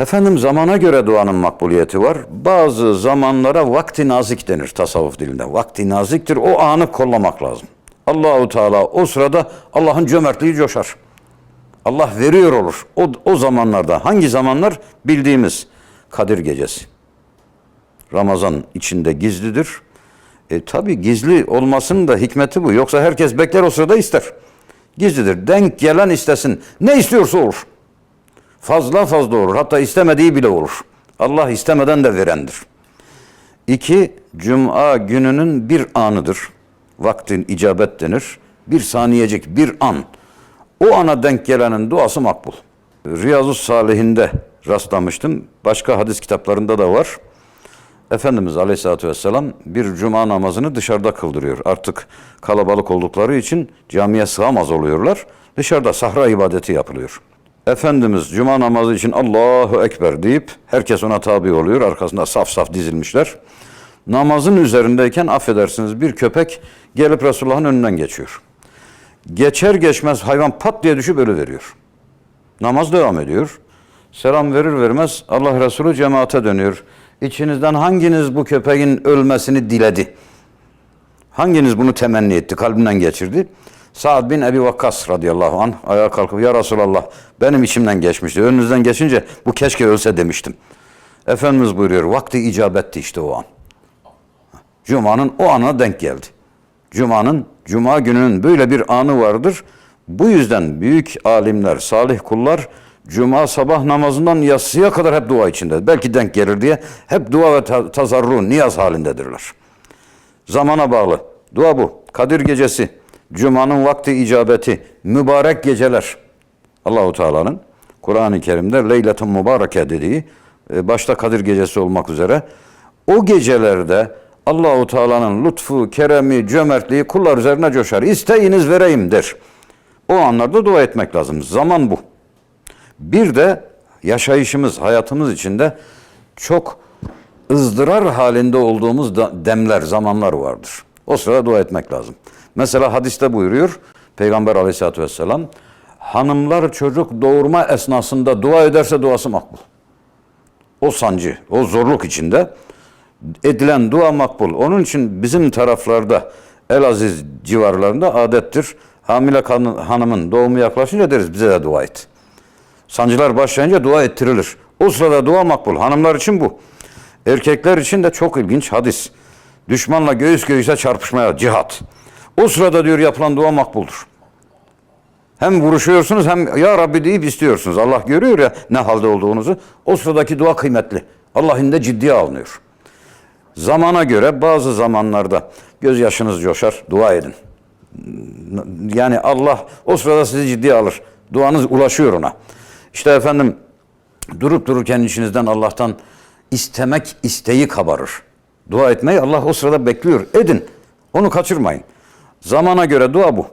Efendim zamana göre duanın makbuliyeti var. Bazı zamanlara vakti nazik denir tasavvuf dilinde. Vakti naziktir. O anı kollamak lazım. Allahu Teala o sırada Allah'ın cömertliği coşar. Allah veriyor olur. O, o zamanlarda hangi zamanlar bildiğimiz Kadir Gecesi. Ramazan içinde gizlidir. E tabi gizli olmasının da hikmeti bu. Yoksa herkes bekler o sırada ister. Gizlidir. Denk gelen istesin. Ne istiyorsa olur. Fazla fazla olur. Hatta istemediği bile olur. Allah istemeden de verendir. İki, Cuma gününün bir anıdır. Vaktin icabet denir. Bir saniyecik bir an. O ana denk gelenin duası makbul. Riyazu Salihinde rastlamıştım. Başka hadis kitaplarında da var. Efendimiz Aleyhisselatü Vesselam bir cuma namazını dışarıda kıldırıyor. Artık kalabalık oldukları için camiye sığamaz oluyorlar. Dışarıda sahra ibadeti yapılıyor. Efendimiz cuma namazı için Allahu Ekber deyip herkes ona tabi oluyor. Arkasında saf saf dizilmişler. Namazın üzerindeyken affedersiniz bir köpek gelip Resulullah'ın önünden geçiyor. Geçer geçmez hayvan pat diye düşüp ölü veriyor. Namaz devam ediyor. Selam verir vermez Allah Resulü cemaate dönüyor. İçinizden hanginiz bu köpeğin ölmesini diledi? Hanginiz bunu temenni etti, kalbinden geçirdi? Sa'd bin Ebi Vakkas radıyallahu anh ayağa kalkıp ya Resulallah benim içimden geçmişti. Önünüzden geçince bu keşke ölse demiştim. Efendimiz buyuruyor vakti icabetti işte o an. Cuma'nın o ana denk geldi. Cuma'nın, Cuma gününün böyle bir anı vardır. Bu yüzden büyük alimler, salih kullar Cuma sabah namazından yatsıya kadar hep dua içinde. Belki denk gelir diye hep dua ve ta- tazarru, niyaz halindedirler. Zamana bağlı. Dua bu. Kadir gecesi, Cuma'nın vakti icabeti, mübarek geceler. Allahu Teala'nın Kur'an-ı Kerim'de Leyletun Mübareke dediği e, başta Kadir gecesi olmak üzere o gecelerde Allahu Teala'nın lütfu, keremi, cömertliği kullar üzerine coşar. İsteyiniz vereyim der. O anlarda dua etmek lazım. Zaman bu. Bir de yaşayışımız, hayatımız içinde çok ızdırar halinde olduğumuz demler, zamanlar vardır. O sırada dua etmek lazım. Mesela hadiste buyuruyor Peygamber aleyhissalatü vesselam hanımlar çocuk doğurma esnasında dua ederse duası makbul. O sancı, o zorluk içinde edilen dua makbul. Onun için bizim taraflarda Elaziz civarlarında adettir. Hamile hanımın doğumu yaklaşınca deriz bize de dua et. Sancılar başlayınca dua ettirilir. O sırada dua makbul. Hanımlar için bu. Erkekler için de çok ilginç hadis. Düşmanla göğüs göğüse çarpışmaya cihat. O sırada diyor yapılan dua makbuldur. Hem vuruşuyorsunuz hem ya Rabbi deyip istiyorsunuz. Allah görüyor ya ne halde olduğunuzu. O sıradaki dua kıymetli. Allah'ın da ciddiye alınıyor. Zamana göre bazı zamanlarda gözyaşınız coşar, dua edin. Yani Allah o sırada sizi ciddiye alır. Duanız ulaşıyor ona. İşte efendim durup dururken içinizden Allah'tan istemek isteği kabarır. Dua etmeyi Allah o sırada bekliyor. Edin. Onu kaçırmayın. Zamana göre dua bu.